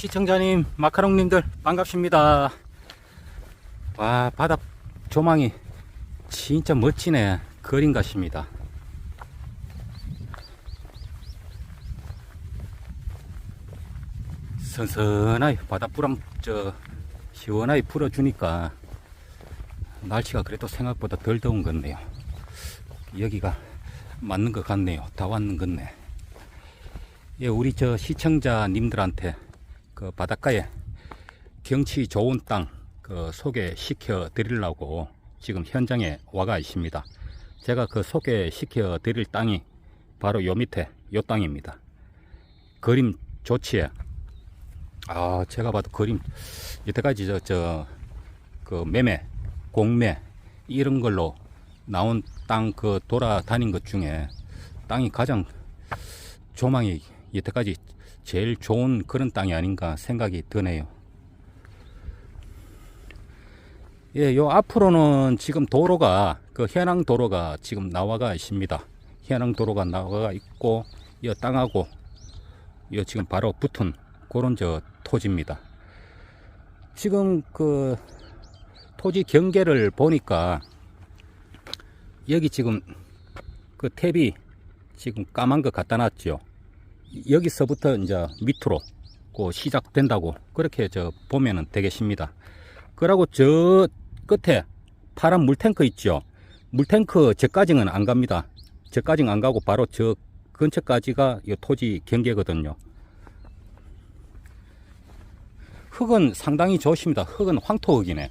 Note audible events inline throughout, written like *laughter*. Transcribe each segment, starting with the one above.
시청자님, 마카롱님들 반갑습니다. 와, 바다 조망이 진짜 멋지네. 그림 같습니다. 선선하게 바닷바람 저 시원하게 불어주니까 날씨가 그래도 생각보다 덜 더운 것 같네요. 여기가 맞는 것 같네요. 다 왔는 것 같네. 예, 우리 저 시청자님들한테 그 바닷가에 경치 좋은 땅 그 소개시켜 드리려고 지금 현장에 와가 있습니다. 제가 그 소개시켜 드릴 땅이 바로 요 밑에 요 땅입니다. 그림 좋지에 아 제가 봐도 그림 이때까지 저 저 그 매매 공매 이런 걸로 나온 땅 그 돌아다닌 것 중에 땅이 가장 조망이 이때까지 제일 좋은 그런 땅이 아닌가 생각이 드네요. 예, 요 앞으로는 지금 도로가 그 현황 도로가 지금 나와가 있습니다. 현황 도로가 나와가 있고 이 땅하고 이 지금 바로 붙은 그런 저 토지입니다. 지금 그 토지 경계를 보니까 여기 지금 그 탭이 지금 까만 거 갖다 놨죠. 여기서부터 이제 밑으로 그 시작된다고 그렇게 저 보면은 되겠습니다. 그러고 저 끝에 파란 물탱크 있죠. 물탱크 저까지는 안 갑니다. 저까지는 안 가고 바로 저 근처까지가 이 토지 경계거든요. 흙은 상당히 좋습니다. 흙은 황토흙이네.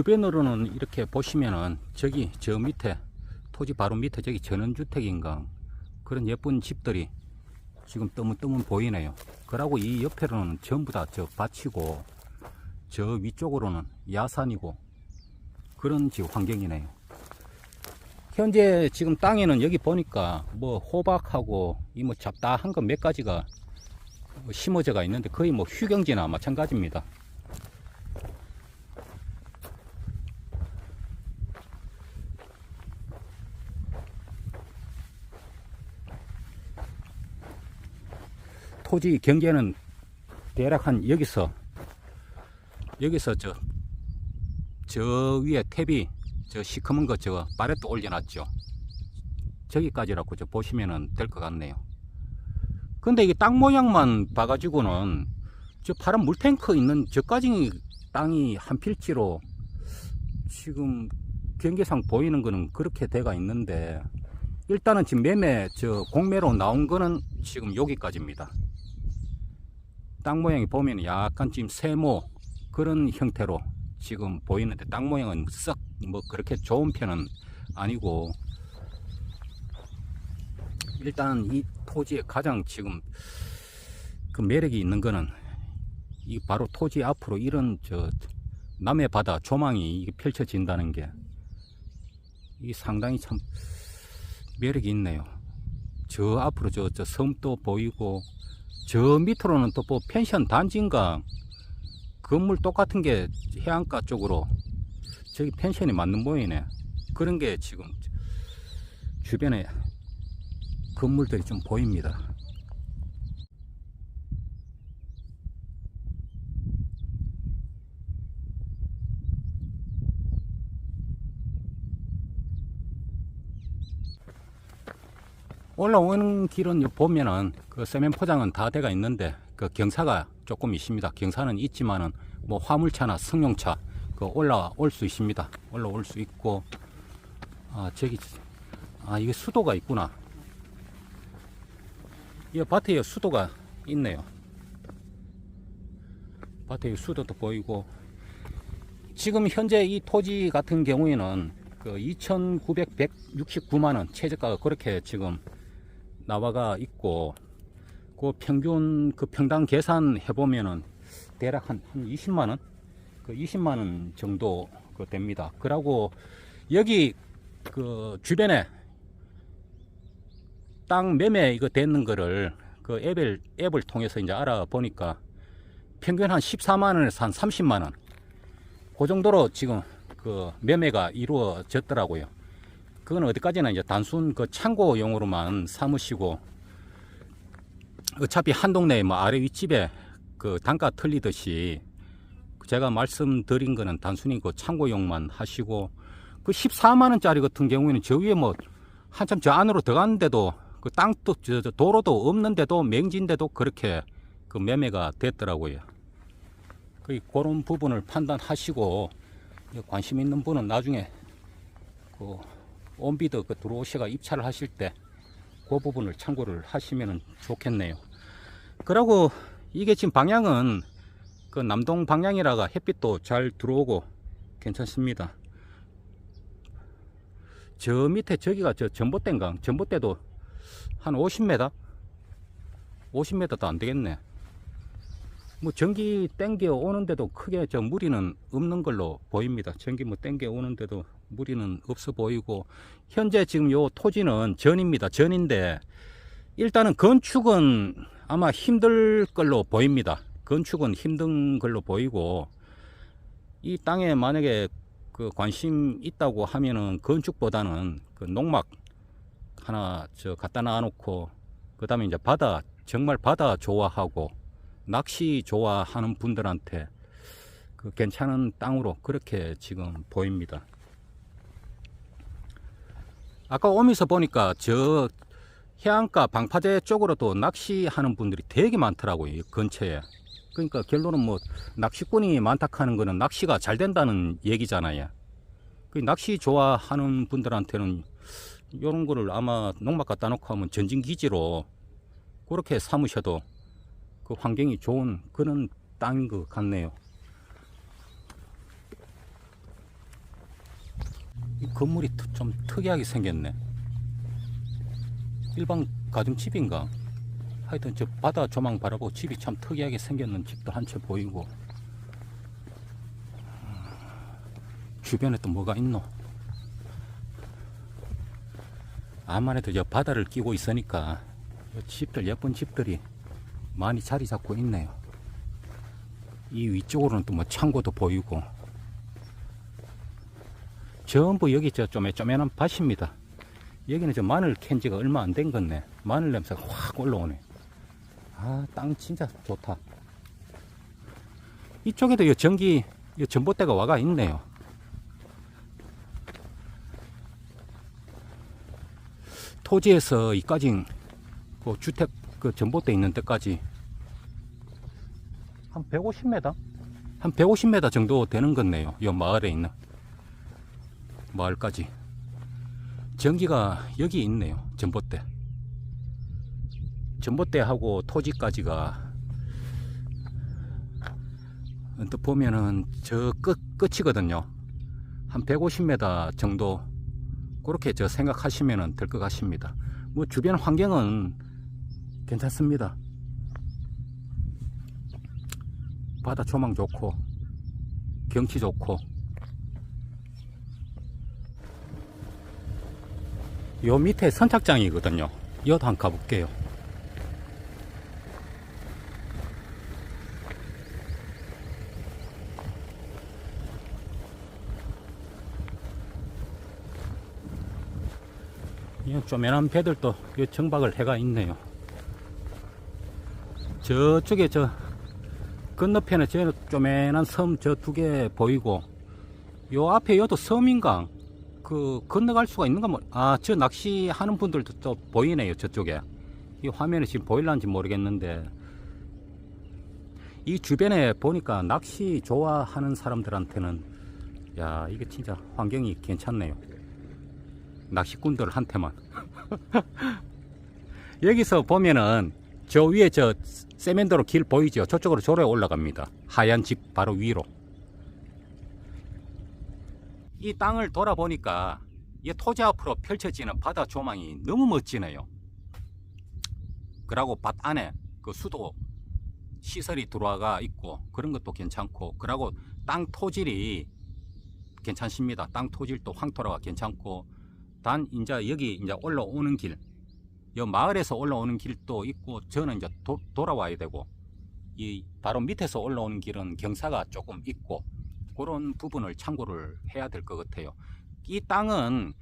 주변으로는 이렇게 보시면은 저기 저 밑에 토지 바로 밑에 저기 전원주택인가 그런 예쁜 집들이 지금 뜨문뜨문 보이네요. 그러고 이 옆에로는 전부 다 저 밭이고 저 위쪽으로는 야산이고 그런 지금 환경이네요. 현재 지금 땅에는 여기 보니까 뭐 호박하고 이 뭐 잡다한 거몇 가지가 심어져가 있는데 거의 뭐 휴경지나 마찬가지입니다. 토지 경계는 대략 한 여기서 여기서 저 저 위에 탭이 저 시커먼 거 저거 바렛도 올려놨죠. 저기까지라고 저 보시면은 될 것 같네요. 근데 이게 땅 모양만 봐가지고는 저 파란 물탱크 있는 저까지 땅이 한 필지로 지금 경계상 보이는 거는 그렇게 돼가 있는데 일단은 지금 매매 저 공매로 나온 거는 지금 여기까지입니다. 땅 모양이 보면 약간 지금 세모 그런 형태로 지금 보이는데 땅 모양은 썩 뭐 그렇게 좋은 편은 아니고 일단 이 토지에 가장 지금 그 매력이 있는 거는 이 바로 토지 앞으로 이런 저 남해 바다 조망이 펼쳐진다는 게 이 상당히 참 매력이 있네요. 저 앞으로 저, 저 섬도 보이고 저 밑으로는 또 뭐 펜션 단지인가 건물 똑같은 게 해안가 쪽으로 저기 펜션이 맞는 모양이네. 그런 게 지금 주변에 건물들이 좀 보입니다. 올라오는 길은 요 보면은 그 세면 포장은 다 돼가 있는데 그 경사가 조금 있습니다. 경사는 있지만은 뭐 화물차나 승용차 그 올라올 수 있습니다. 올라올 수 있고 아 저기 아 이게 수도가 있구나. 이 밭에 수도가 있네요. 밭에 수도도 보이고 지금 현재 이 토지 같은 경우에는 그 2,969만 원 최저가가 그렇게 지금 나와가 있고 그 평균 그 평당 계산 해 보면은 대략 한, 한 20만 원, 그 20만 원 정도 그 됩니다. 그러고 여기 그 주변에 땅 매매 이거 되는 거를 그 앱을 앱을 통해서 이제 알아보니까 평균 한 14만 원에서 한 30만 원. 그 정도로 지금 그 매매가 이루어졌더라고요. 그건 어디까지나 이제 단순 그 창고용으로만 삼으시고 어차피 한 동네에 뭐 아래 윗집에 그 단가 틀리듯이 제가 말씀드린 거는 단순히 그 창고용만 하시고 그 14만 원짜리 같은 경우에는 저 위에 뭐 한참 저 안으로 들어갔는데도 그 땅도 도로도 없는데도 맹지인데도 그렇게 그 매매가 됐더라고요. 그 그런 부분을 판단하시고 관심 있는 분은 나중에 그 온비드 그 들어오시가 입찰을 하실 때 그 부분을 참고를 하시면 좋겠네요. 그리고 이게 지금 방향은 그 남동 방향이라가 햇빛도 잘 들어오고 괜찮습니다. 저 밑에 저기가 저 전봇대인가? 전봇대도 한 50m? 50m도 안 되겠네. 뭐 전기 땡겨 오는데도 크게 저 무리는 없는 걸로 보입니다. 전기 뭐 땡겨 오는데도 무리는 없어 보이고 현재 지금 요 토지는 전입니다. 전인데 일단은 건축은 아마 힘들 걸로 보입니다. 건축은 힘든 걸로 보이고 이 땅에 만약에 그 관심 있다고 하면은 건축보다는 그 농막 하나 저 갖다 놔놓고 그 다음에 이제 바다 정말 바다 좋아하고 낚시 좋아하는 분들한테 그 괜찮은 땅으로 그렇게 지금 보입니다. 아까 오면서 보니까 저 해안가 방파제 쪽으로도 낚시하는 분들이 되게 많더라고요. 이 근처에. 그러니까 결론은 뭐 낚시꾼이 많다 하는 거는 낚시가 잘 된다는 얘기잖아요. 그 낚시 좋아하는 분들한테는 이런 거를 아마 농막 갖다 놓고 하면 전진기지로 그렇게 삼으셔도 그 환경이 좋은 그런 땅인 것 같네요. 이 건물이 트- 좀 특이하게 생겼네. 일반 가정집인가? 하여튼 저 바다 조망 바라보고 집이 참 특이하게 생겼는 집도 한 채 보이고. 주변에 또 뭐가 있노? 아무래도 저 바다를 끼고 있으니까 이 집들 예쁜 집들이 많이 자리 잡고 있네요. 이 위쪽으로는 또 뭐 창고도 보이고 전부 여기 저 쪼매 쪼매난 밭입니다. 여기는 저 마늘 캔 지가 얼마 안 된 건데 마늘 냄새가 확 올라오네. 아, 땅 진짜 좋다. 이쪽에도 이 전기 이 전봇대가 와가 있네요. 토지에서 이까지 그 주택 그 전봇대 있는 데까지 한 150m? 한 150m 정도 되는 건네요. 이 마을에 있는 마을까지. 전기가 여기 있네요. 전봇대. 전봇대하고 토지까지가 또 보면은 저 끝, 끝이거든요. 한 150m 정도 그렇게 저 생각하시면 될 것 같습니다. 뭐 주변 환경은 괜찮습니다. 바다 조망 좋고 경치 좋고 요 밑에 선착장이거든요. 여도 한 가볼게요. 이 쪼매난 배들도 이 정박을 해가 있네요. 저쪽에 저 건너편에 저 쪼매난 섬저 두 개 보이고 요 앞에 여도 섬인가? 그 건너갈 수가 있는가 뭐 아 저 낚시하는 분들도 또 보이네요 저쪽에. 이 화면에 지금 보일란지 모르겠는데. 이 주변에 보니까 낚시 좋아하는 사람들한테는 야 이게 진짜 환경이 괜찮네요. 낚시꾼들한테만. *laughs* 여기서 보면은 저 위에 저 세면도로 길 보이죠 저쪽으로 조례 올라갑니다 하얀 집 바로 위로 이 땅을 돌아보니까 이 토지 앞으로 펼쳐지는 바다 조망이 너무 멋지네요. 그러고 밭 안에 그 수도 시설이 들어와가 있고 그런 것도 괜찮고 그러고 땅 토질이 괜찮습니다. 땅 토질도 황토라가 괜찮고 단 이제 여기 이제 올라오는 길, 여 마을에서 올라오는 길도 있고 저는 이제 도, 돌아와야 되고 이 바로 밑에서 올라오는 길은 경사가 조금 있고 그런 부분을 참고를 해야 될 것 같아요. 이 땅은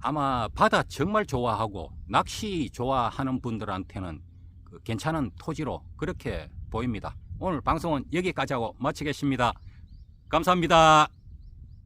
아마 바다 정말 좋아하고 낚시 좋아하는 분들한테는 그 괜찮은 토지로 그렇게 보입니다. 오늘 방송은 여기까지 하고 마치겠습니다. 감사합니다.